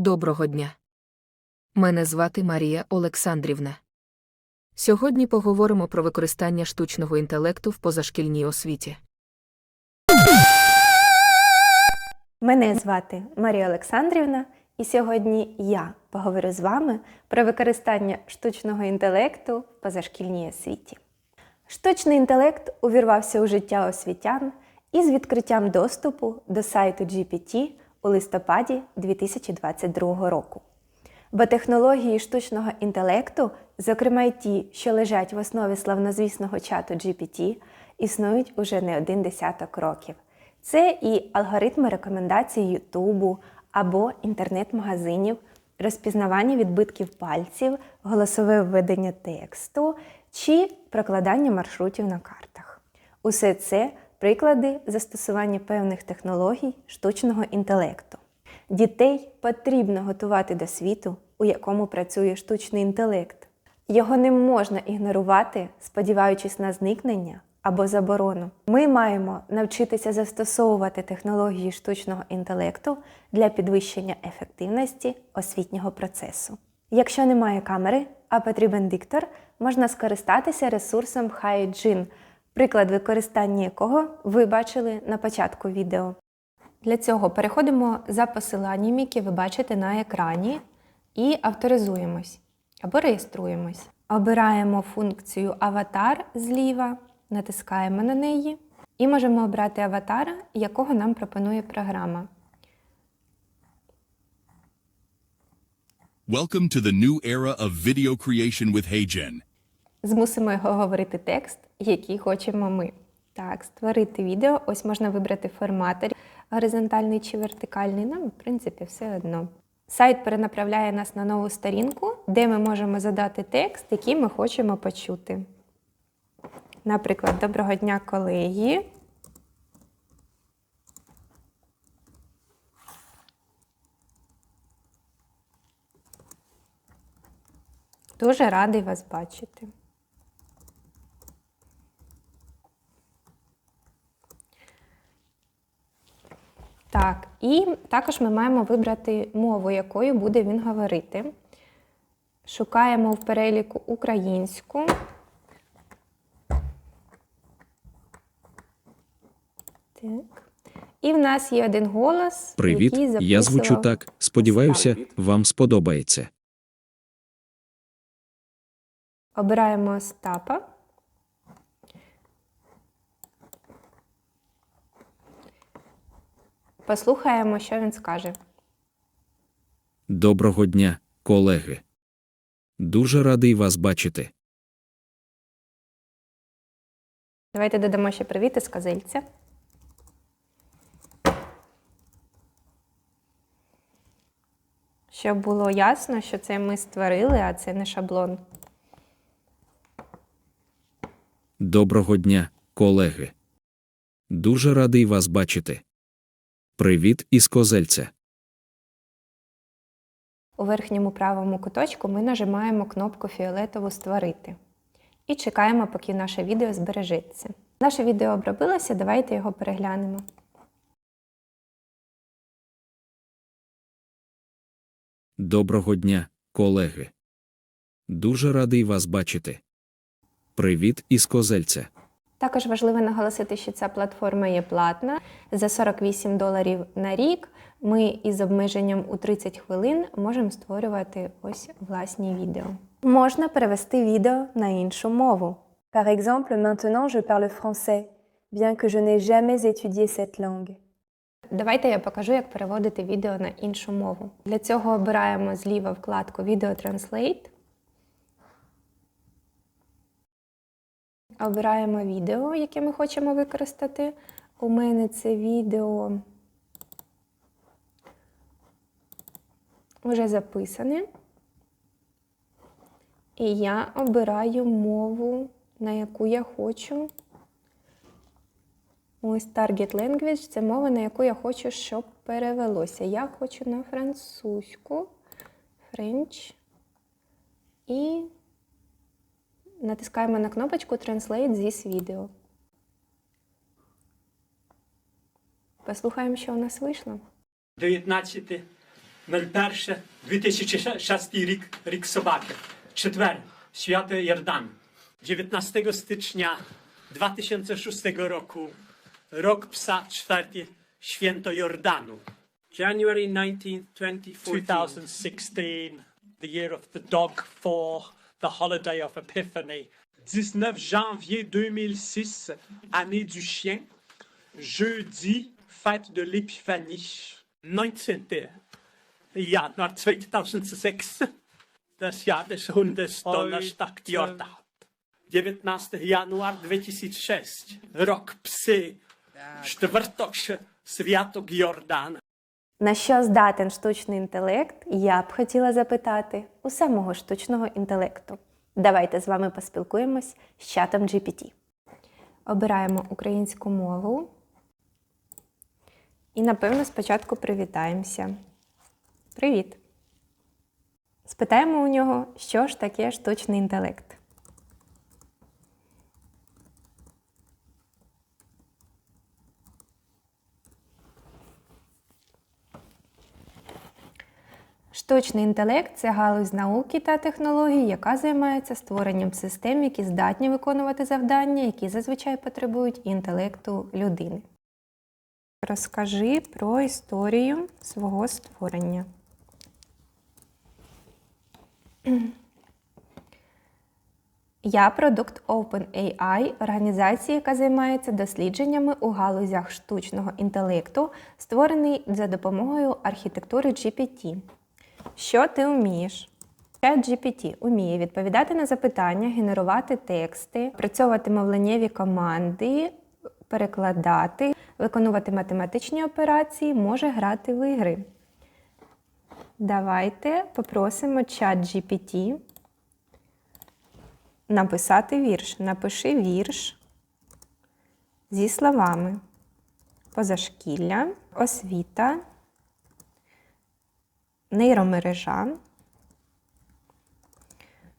Доброго дня. Мене звати Марія Олександрівна. Сьогодні поговоримо про використання штучного інтелекту в позашкільній освіті. Мене звати Марія Олександрівна, і сьогодні я поговорю з вами про використання штучного інтелекту в позашкільній освіті. Штучний інтелект увірвався у життя освітян із відкриттям доступу до сайту GPT у листопаді 2022 року. Бо технології штучного інтелекту, зокрема й ті, що лежать в основі славнозвісного чату GPT, існують уже не один десяток років. Це і алгоритми рекомендацій Ютубу або інтернет-магазинів, розпізнавання відбитків пальців, голосове введення тексту чи прокладання маршрутів на картах. Усе це приклади застосування певних технологій штучного інтелекту. Дітей потрібно готувати до світу, у якому працює штучний інтелект. Його не можна ігнорувати, сподіваючись на зникнення або заборону. Ми маємо навчитися застосовувати технології штучного інтелекту для підвищення ефективності освітнього процесу. Якщо немає камери, а потрібен диктор, можна скористатися ресурсом HiGen, приклад використання якого ви бачили на початку відео. Для цього переходимо за посиланням, які ви бачите на екрані, і авторизуємось або реєструємось. Обираємо функцію Аватар зліва, натискаємо на неї і можемо обрати аватара, якого нам пропонує програма. Welcome to the new era of video creation with HeyGen. Змусимо його говорити текст, який хочемо ми. Так, створити відео. Ось можна вибрати формат горизонтальний чи вертикальний. Нам, в принципі, все одно. Сайт перенаправляє нас на нову сторінку, де ми можемо задати текст, який ми хочемо почути. Наприклад, доброго дня, колеги. Дуже радий вас бачити. Так, і також ми маємо вибрати мову, якою буде він говорити. Шукаємо в переліку українську. Так. І в нас є один голос. Привіт, який я звучу так. Сподіваюся, вам сподобається. Обираємо Остапа. Послухаємо, що він скаже. Доброго дня, колеги. Дуже радий вас бачити. Давайте додамо ще привіт із козельця. Щоб було ясно, що це ми створили, а це не шаблон. Доброго дня, колеги. Дуже радий вас бачити. Привіт із козельця. У верхньому правому куточку ми нажимаємо кнопку фіолетову Створити і чекаємо, поки наше відео збережеться. Наше відео обробилося, давайте його переглянемо. Доброго дня, колеги. Дуже радий вас бачити. Привіт із козельця. Також важливо наголосити, що ця платформа є платна. За 48 доларів на рік ми із обмеженням у 30 хвилин можемо створювати ось власні відео. Можна перевести відео на іншу мову. Par exemple, maintenant je parle français, bien que je n'ai jamais étudié cette langue. Давайте я покажу, як переводити відео на іншу мову. Для цього обираємо зліва вкладку Video Translate. Обираємо відео, яке ми хочемо використати. У мене це відео вже записане. І я обираю мову, на яку я хочу. Ось Target Language це мова, на яку я хочу, щоб перевелося. Я хочу на французьку, French. І натискаємо на кнопочку Translate this video. Послухаємо, що у нас вийшло. 19 01-2006 рік, рік собаки. Четвер, свято Йордан. 19 стycznia 2006 roku, rok psa czwarty, święto Jordanu. January 19th, 2014. 2016, the year of the dog for the Holiday of Epiphany. 19 janvier 2006, année du chien. Jeudi, fête de l'Épiphanie. 19. Januar 2006. des Jahres Hundes Donnerstag Jordan. 19 januar 2006. Rok psy. Stwartok Święto Jordana. На що здатен штучний інтелект, я б хотіла запитати у самого штучного інтелекту. Давайте з вами поспілкуємось з чатом GPT. Обираємо українську мову. І, напевно, спочатку привітаємося. Привіт! Спитаємо у нього, що ж таке штучний інтелект. Штучний інтелект це галузь науки та технологій, яка займається створенням систем, які здатні виконувати завдання, які зазвичай потребують інтелекту людини. Розкажи про історію свого створення. Я продукт OpenAI, організації, яка займається дослідженнями у галузях штучного інтелекту, створений за допомогою архітектури GPT. Що ти вмієш? ChatGPT уміє відповідати на запитання, генерувати тексти, працьовувати мовленнєві команди, перекладати, виконувати математичні операції, може грати в ігри. Давайте попросимо ChatGPT написати вірш. Напиши вірш зі словами позашкілля, освіта, нейромережа,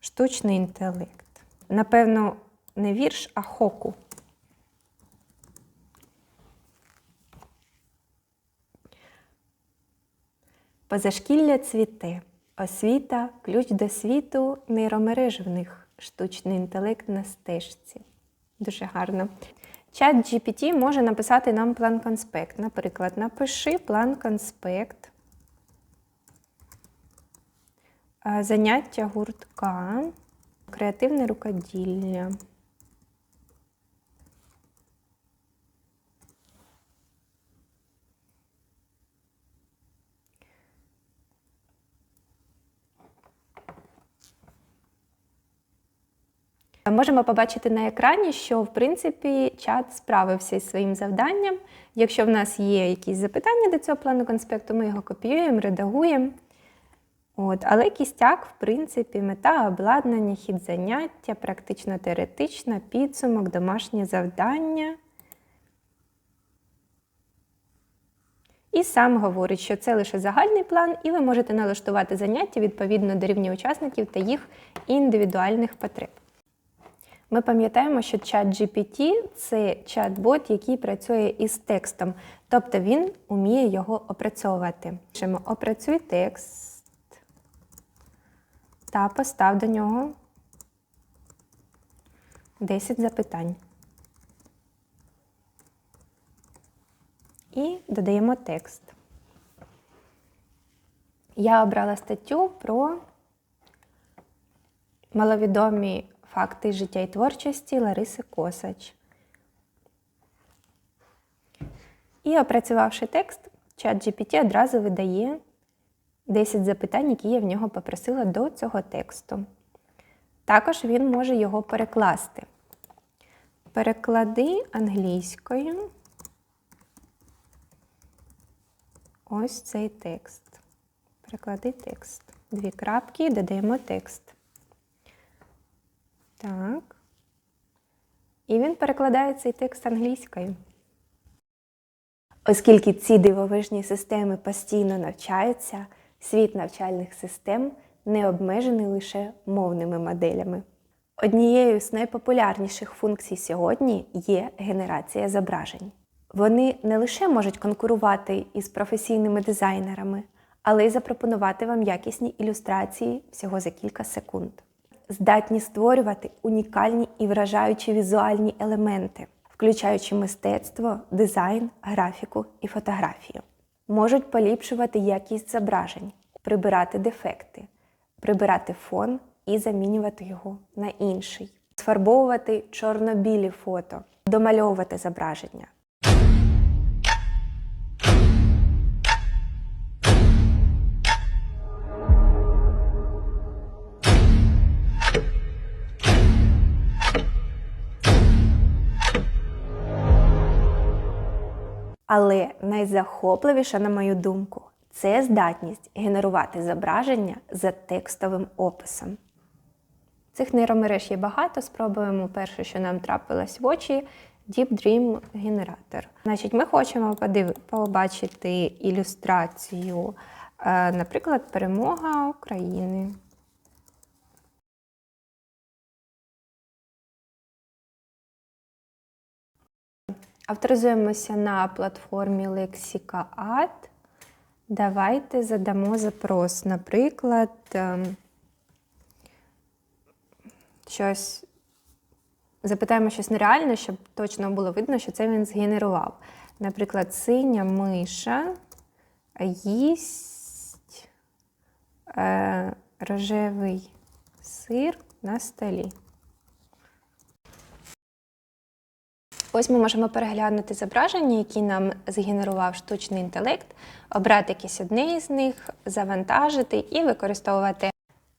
штучний інтелект. Напевно, не вірш, а хоку. Позашкілля цвіте, освіта, ключ до світу, нейромереж в них, штучний інтелект на стежці. Дуже гарно. Чат GPT може написати нам план конспект. Наприклад, напиши план конспект. Е, Заняття гуртка, креативне рукоділля. Можемо побачити на екрані, що в принципі чат справився із своїм завданням. Якщо в нас є якісь запитання до цього плану конспекту, ми його копіюємо, редагуємо. От, але кістяк, в принципі, мета обладнання, хід заняття, практично-теоретична, підсумок, домашнє завдання. І сам говорить, що це лише загальний план, і ви можете налаштувати заняття відповідно до рівня учасників та їх індивідуальних потреб. Ми пам'ятаємо, що чат GPT – це чат-бот, який працює із текстом, тобто він уміє його опрацьовувати. Пишемо опрацюй текст та постав до нього 10 запитань. І додаємо текст. Я обрала статтю про маловідомі факти життя і творчості Лариси Косач. І опрацювавши текст, чат GPT одразу видає 10 запитань, які я в нього попросила до цього тексту. Також він може його перекласти. Переклади англійською ось цей текст. Переклади текст. Дві крапки додаємо текст. Так. І він перекладає цей текст англійською. Оскільки ці дивовижні системи постійно навчаються, світ навчальних систем не обмежений лише мовними моделями. Однією з найпопулярніших функцій сьогодні є генерація зображень. Вони не лише можуть конкурувати із професійними дизайнерами, але й запропонувати вам якісні ілюстрації всього за кілька секунд. Здатні створювати унікальні і вражаючі візуальні елементи, включаючи мистецтво, дизайн, графіку і фотографію. Можуть поліпшувати якість зображень, прибирати дефекти, прибирати фон і замінювати його на інший, сфарбовувати чорно-білі фото, домальовувати зображення. Але найзахопливіша, на мою думку, це здатність генерувати зображення за текстовим описом. Цих нейромереж є багато. Спробуємо перше, що нам трапилось в очі Deep Dream генератор. Значить, ми хочемо подив... побачити ілюстрацію, е, наприклад, перемога України. Авторизуємося на платформі LexicaAd. Давайте задамо запрос. Наприклад, ем, щось запитаємо щось нереальне, щоб точно було видно, що це він згенерував. Наприклад, синя миша їсть е, рожевий сир на столі. Ось ми можемо переглянути зображення, які нам згенерував штучний інтелект, обрати якесь одне із них, завантажити і використовувати.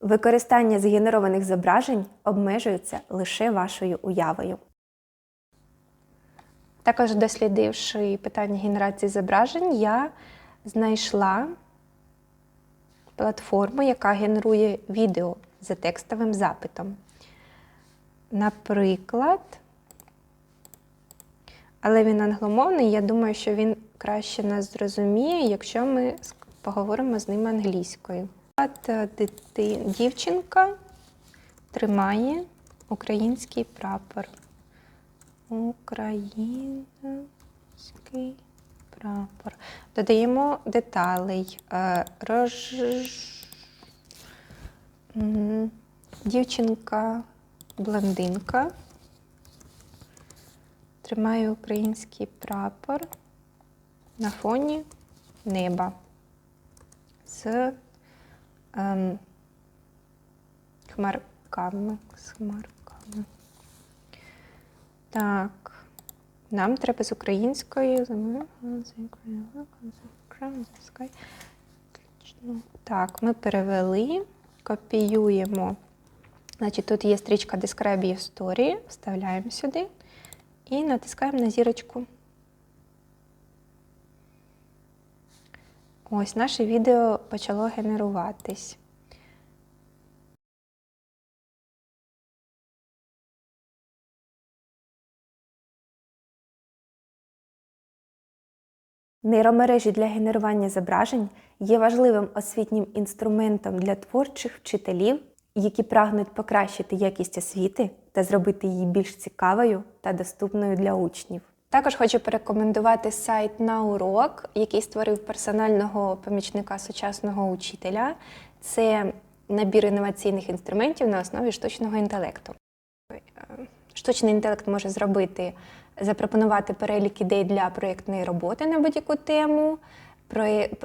Використання згенерованих зображень обмежується лише вашою уявою. Також дослідивши питання генерації зображень, я знайшла платформу, яка генерує відео за текстовим запитом. Наприклад, але він англомовний, я думаю, що він краще нас зрозуміє, якщо ми поговоримо з ним англійською. От е, дівчинка тримає український прапор. Український прапор. Додаємо деталей. Е, Рож... Дівчинка блондинка тримає український прапор на фоні неба з ем, хмарками. З хмарками. Так. Нам треба з української. Так, ми перевели, копіюємо. Значить, тут є стрічка Describe Story, вставляємо сюди і натискаємо на зірочку. Ось наше відео почало генеруватись. Нейромережі для генерування зображень є важливим освітнім інструментом для творчих вчителів, які прагнуть покращити якість освіти та зробити її більш цікавою та доступною для учнів. Також хочу порекомендувати сайт на урок, який створив персонального помічника сучасного учителя. Це набір інноваційних інструментів на основі штучного інтелекту. Штучний інтелект може зробити, запропонувати перелік ідей для проєктної роботи на будь-яку тему,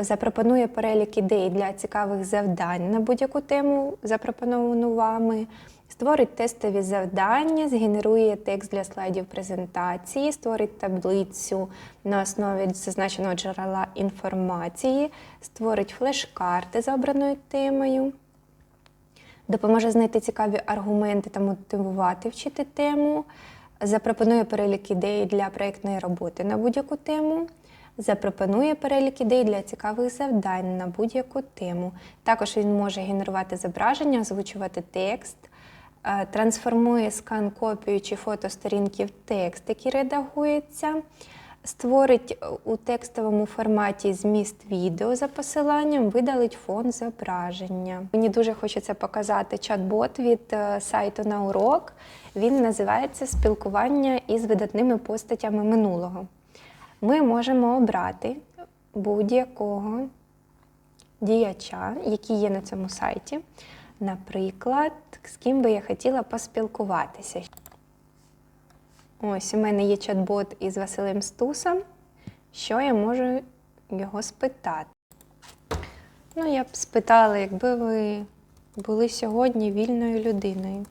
запропонує перелік ідей для цікавих завдань на будь-яку тему, запропоновану вами, створить тестові завдання, згенерує текст для слайдів презентації, створить таблицю на основі зазначеного джерела інформації, створить флеш-карти за обраною темою допоможе знайти цікаві аргументи та мотивувати вчити тему, запропонує перелік ідей для проєктної роботи на будь-яку тему, запропонує перелік ідей для цікавих завдань на будь-яку тему. Також він може генерувати зображення, озвучувати текст, е, трансформує скан копію чи фото сторінки в текст, який редагується. Створить у текстовому форматі зміст відео за посиланням, видалить фон зображення. Мені дуже хочеться показати чат-бот від е, сайту на урок. Він називається Спілкування із видатними постатями минулого. Ми можемо обрати будь-якого діяча, які є на цьому сайті. Наприклад, з ким би я хотіла поспілкуватися. Ось у мене є чат-бот із Василем Стусом. Що я можу його спитати? Ну, я б спитала, якби ви були сьогодні вільною людиною.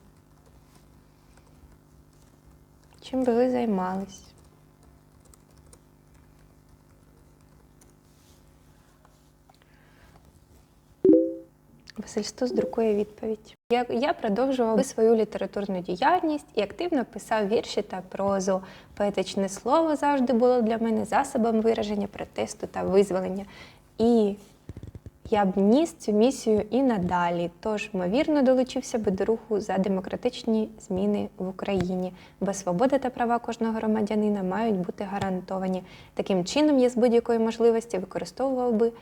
Чим би ви займались? Василь Стус друкує відповідь. Я, я продовжував свою літературну діяльність і активно писав вірші та прозу. Поетичне слово завжди було для мене засобом вираження протесту та визволення. І я б ніс цю місію і надалі, тож, ймовірно, долучився би до руху за демократичні зміни в Україні, бо свобода та права кожного громадянина мають бути гарантовані. Таким чином, я з будь-якої можливості використовував би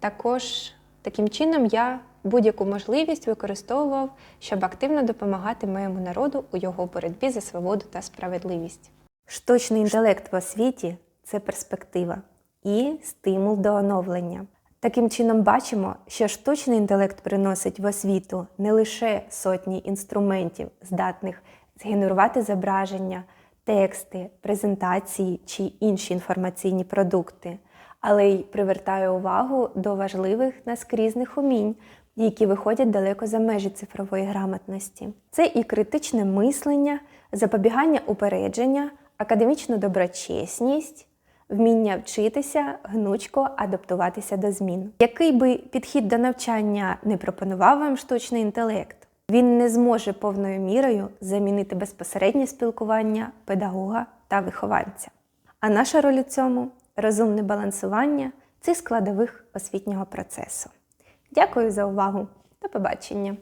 також таким чином я будь-яку можливість використовував, щоб активно допомагати моєму народу у його боротьбі за свободу та справедливість. Штучний інтелект в освіті це перспектива і стимул до оновлення. Таким чином, бачимо, що штучний інтелект приносить в освіту не лише сотні інструментів, здатних згенерувати зображення, тексти, презентації чи інші інформаційні продукти, але й привертає увагу до важливих наскрізних умінь, які виходять далеко за межі цифрової грамотності. Це і критичне мислення, запобігання упередження, академічна доброчесність, вміння вчитися, гнучко адаптуватися до змін. Який би підхід до навчання не пропонував вам штучний інтелект, він не зможе повною мірою замінити безпосереднє спілкування педагога та вихованця. А наша роль у цьому розумне балансування цих складових освітнього процесу. Дякую за увагу. До побачення!